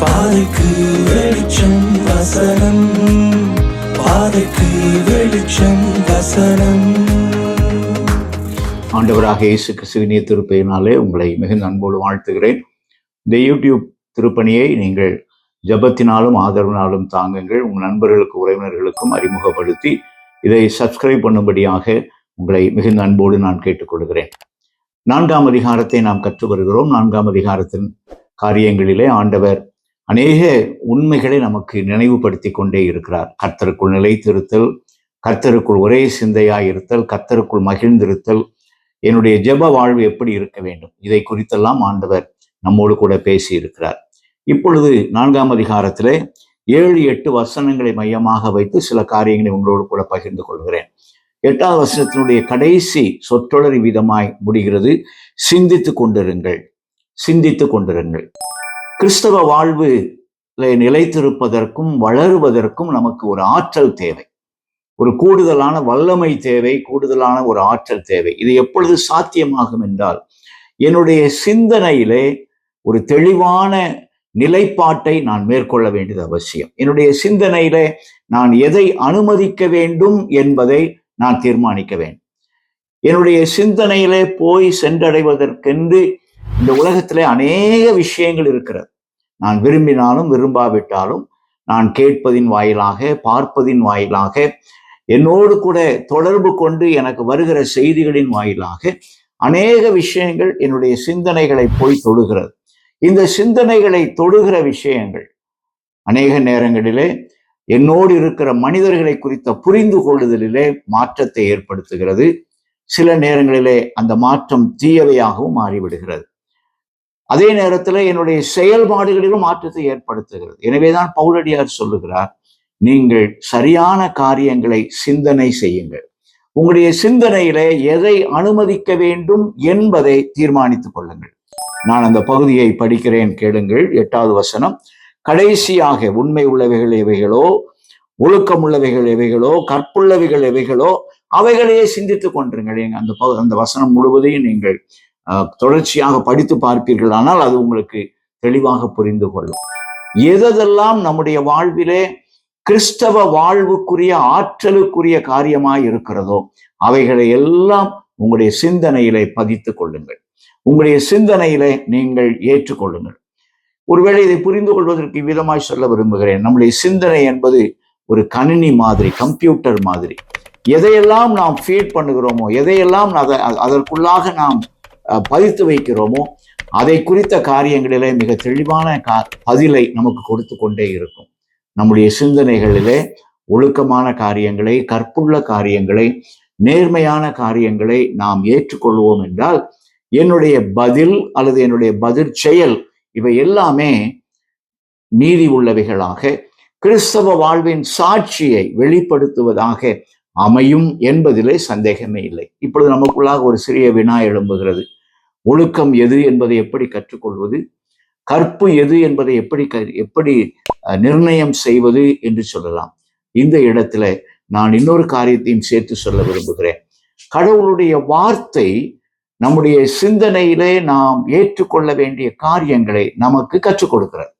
பாதைக்கு வெளிச்சம் வசனம். பாதைக்கு வெளிச்சம் வசனம். ஆண்டவராக இயேசு கிறிஸ்துவினிய திருப்பெயரினாலே உங்களை மிகுந்த அன்போடு வாழ்த்துகிறேன். இந்த யூடியூப் திருப்பணியை நீங்கள் ஜெபத்தினாலும் ஆதரவினாலும் தாங்குங்கள். உங்கள் நண்பர்களுக்கு உறவினர்களுக்கும் அறிமுகப்படுத்தி இதை சப்ஸ்கிரைப் பண்ணும்படியாக உங்களை மிகுந்த அன்போடு நான் கேட்டுக்கொள்கிறேன். நான்காம் அதிகாரத்தை நாம் கற்று வருகிறோம். நான்காம் அதிகாரத்தின் காரியங்களிலே ஆண்டவர் அநேக உண்மைகளை நமக்கு நினைவுபடுத்தி கொண்டே இருக்கிறார். கர்த்தருக்குள் நிலைத்திருத்தல் கர்த்தருக்குள் ஒரே சிந்தையாய் இருத்தல் கர்த்தருக்குள் மகிழ்ந்திருத்தல் என்னுடைய ஜெப வாழ்வு எப்படி இருக்க வேண்டும்? இதை குறித்தெல்லாம் ஆண்டவர் நம்மோடு கூட பேசி இருக்கிறார் இப்பொழுது நான்காம் அதிகாரத்திலே ஏழு எட்டு வசனங்களை மையமாக வைத்து சில காரியங்களை உங்களோடு கூட பகிர்ந்து கொள்கிறேன். எட்டாவது வசனத்தினுடைய கடைசி சொற்றொடர் விதமாய் முடிகிறது. சிந்தித்து கொண்டிருங்கள். சிந்தித்து கொண்டிருங்கள். கிறிஸ்தவ வாழ்வு நிலைத்திருப்பதற்கும் வளருவதற்கும் நமக்கு ஒரு ஆற்றல் தேவை. ஒரு கூடுதலான வல்லமை தேவை கூடுதலான ஒரு ஆற்றல் தேவை. இது எப்பொழுது சாத்தியமாகும் என்றால் என்னுடைய சிந்தனையிலே ஒரு தெளிவான நிலைப்பாட்டை நான் மேற்கொள்ள வேண்டியது அவசியம். என்னுடைய சிந்தனையிலே நான் எதை அனுமதிக்க வேண்டும் என்பதை நான் தீர்மானிக்க வேண்டும். என்னுடைய சிந்தனையிலே போய் சென்றடைவதற்கென்று இந்த உலகத்திலே அநேக விஷயங்கள் இருக்கிறது. நான் விரும்பினாலும் விரும்பாவிட்டாலும் நான் கேட்பதின் வாயிலாக பார்ப்பதின் வாயிலாக என்னோடு கூட தொடர்பு கொண்டு எனக்கு வருகிற செய்திகளின் வாயிலாக அநேக விஷயங்கள் என்னுடைய சிந்தனைகளை போய் தொடுகிறது. இந்த சிந்தனைகளை தொடுகிற விஷயங்கள் அநேக நேரங்களிலே என்னோடு இருக்கிற மனிதர்களை குறித்த புரிந்து கொள்ளுதலிலே மாற்றத்தை ஏற்படுத்துகிறது. சில நேரங்களிலே அந்த மாற்றம் தீயவையாகவும் மாறிவிடுகிறது. அதே நேரத்தில் என்னுடைய செயல்பாடுகளிலும் மாற்றத்தை ஏற்படுத்துகிறது. எனவேதான் பவுலடியார் சொல்லுகிறார் நீங்கள் சரியான காரியங்களை சிந்தனை செய்யுங்கள். உங்களுடைய சிந்தனையில எதை அனுமதிக்க வேண்டும் என்பதை தீர்மானித்துக் கொள்ளுங்கள். நான் அந்த பகுதியை படிக்கிறேன் கேளுங்கள். எட்டாவது வசனம் கடைசியாக உண்மை உள்ளவைகள் எவைகளோ ஒழுக்கம் உள்ளவைகள் எவைகளோ கற்புள்ளவைகள் எவைகளோ அவைகளையே சிந்தித்துக் கொண்டிருங்கள். அந்த அந்த வசனம் முழுவதையும் நீங்கள் தொடர்ச்சியாக படித்து பார்ப்பீர்கள். ஆனால் அது உங்களுக்கு தெளிவாக புரிந்து கொள்ளும். எதெல்லாம் நம்முடைய வாழ்விலே கிறிஸ்தவ வாழ்வுக்குரிய ஆற்றலுக்குரிய காரியமாய் இருக்கிறதோ அவைகளை எல்லாம் உங்களுடைய சிந்தனையிலே பதித்துக் கொள்ளுங்கள். உங்களுடைய சிந்தனையிலே நீங்கள் ஏற்றுக்கொள்ளுங்கள். ஒருவேளை இதை புரிந்து கொள்வதற்கு விதமாய் சொல்ல விரும்புகிறேன். நம்முடைய சிந்தனை என்பது ஒரு கணினி மாதிரி கம்ப்யூட்டர் மாதிரி. எதையெல்லாம் நாம் ஃபீட் பண்ணுகிறோமோ எதையெல்லாம் அதை அதற்குள்ளாக நாம் பதித்து வைக்கிறோமோ அதை குறித்த காரியங்களிலே மிக தெளிவான கா பதிலை நமக்கு கொடுத்து கொண்டே இருக்கும். நம்முடைய சிந்தனைகளிலே ஒழுக்கமான காரியங்களை கற்புள்ள காரியங்களை நேர்மையான காரியங்களை நாம் ஏற்றுக்கொள்வோம் என்றால் என்னுடைய பதில் அல்லது என்னுடைய பதில் செயல் இவை எல்லாமே நீதி உள்ளவைகளாக கிறிஸ்தவ வாழ்வின் சாட்சியை வெளிப்படுத்துவதாக அமையும் என்பதிலே சந்தேகமே இல்லை. இப்பொழுது நமக்குள்ளாக ஒரு சிறிய வினா எழும்புகிறது. ஒழுக்கம் எது என்பதை எப்படி கற்றுக்கொள்வது? கற்பு எது என்பதை எப்படி எப்படி நிர்ணயம் செய்வது என்று சொல்லலாம். இந்த இடத்துல நான் இன்னொரு காரியத்தையும் சேர்த்து சொல்ல விரும்புகிறேன். கடவுளுடைய வார்த்தை நம்முடைய சிந்தனையிலே நாம் ஏற்றுக்கொள்ள வேண்டிய காரியங்களை நமக்கு கற்றுக் கொடுக்கிறார்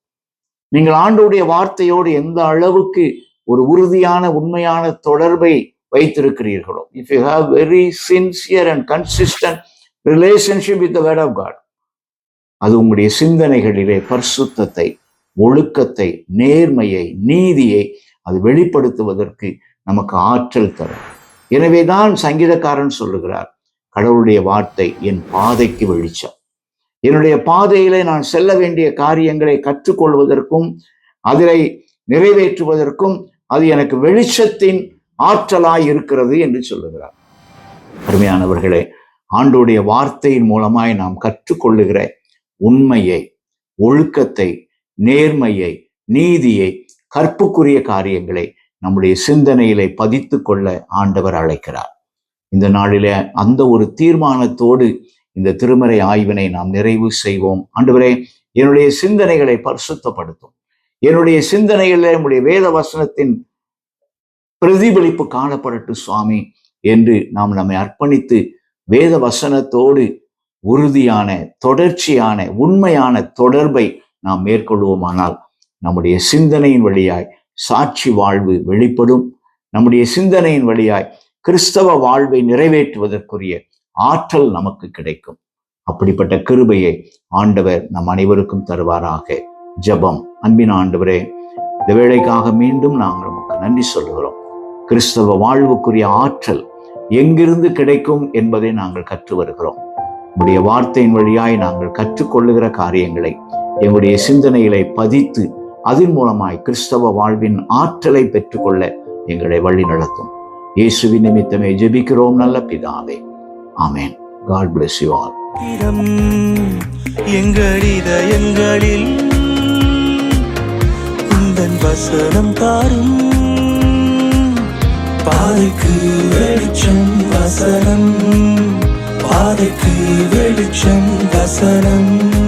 நீங்கள் ஆண்டுடைய வார்த்தையோடு எந்த அளவுக்கு ஒரு உறுதியான உண்மையான தொடர்பை வைத்திருக்கிறீர்களோ if you have very sincere and consistent relationship with the word of God அது உங்களுடைய சிந்தனைகளிலே பரிசுத்தத்தை ஒழுக்கத்தை நேர்மையை நீதியை அது வெளிப்படுத்துவதற்கு நமக்கு ஆற்றல் தரும். எனவே தான் சங்கீதக்காரன் சொல்லுகிறார் கடவுளுடைய வார்த்தை என் பாதைக்கு வெளிச்சம். என்னுடைய பாதையிலே நான் செல்ல வேண்டிய காரியங்களை கற்றுக்கொள்வதற்கும் அதிலை நிறைவேற்றுவதற்கும் அது எனக்கு வெளிச்சத்தின் ஆற்றலாய் இருக்கிறது என்று சொல்லுகிறார். அருமையானவர்களே ஆண்டோடைய வார்த்தையின் மூலமாய் நாம் கற்றுக்கொள்ளுகிற உண்மையை ஒழுக்கத்தை நேர்மையை நீதியை கற்புக்குரிய காரியங்களை நம்முடைய சிந்தனையிலே பதித்து கொள்ள ஆண்டவர் அழைக்கிறார். இந்த நாளிலே அந்த ஒரு தீர்மானத்தோடு இந்த திருமறை ஆய்வினை நாம் நிறைவு செய்வோம். ஆண்டவரே என்னுடைய சிந்தனைகளை பரிசுத்தப்படுத்தும். என்னுடைய சிந்தனைகளில் நம்முடைய வேத வசனத்தின் பிரதிபலிப்பு காணப்படட்டும் சுவாமி என்று நாம் நம்மை அர்ப்பணித்து வேத வசனத்தோடு உறுதியான தொடர்ச்சியான உண்மையான தொடர்பை நாம் மேற்கொள்வோமானால் நம்முடைய சிந்தனையின் வழியாய் சாட்சி வாழ்வு வெளிப்படும். நம்முடைய சிந்தனையின் வழியாய் கிறிஸ்தவ வாழ்வை நிறைவேற்றுவதற்குரிய ஆற்றல் நமக்கு கிடைக்கும். அப்படிப்பட்ட கிருபையை ஆண்டவர் நம் அனைவருக்கும் தருவாராக. ஜெபம். அன்பின் ஆண்டவரே இந்த வேலைக்காக மீண்டும் நாங்கள் நமக்கு நன்றி சொல்கிறோம் கிறிஸ்தவ வாழ்வுக்குரிய ஆற்றல் எங்கிருந்து கிடைக்கும் என்பதை நாங்கள் கற்று வருகிறோம். உடைய வார்த்தையின் வழியாய் நாங்கள் கற்றுக்கொள்ளுகிற காரியங்களை எங்களுடைய சிந்தனைகளை பதித்து அதன் மூலமாய் கிறிஸ்தவ வாழ்வின் ஆற்றலை பெற்றுக்கொள்ள எங்களை வழி நடத்தும். இயேசுவின் நிமித்தமே ஜெபிக்கிறோம் நல்ல பிதாவே. ஆமேன். காட் பிளஸ் யூ ஆல் எங்களில் வசனம் தாரும். பாதைக்கு வெளிச்சம் வசனம். பாதைக்கு வெளிச்சம் வசனம்.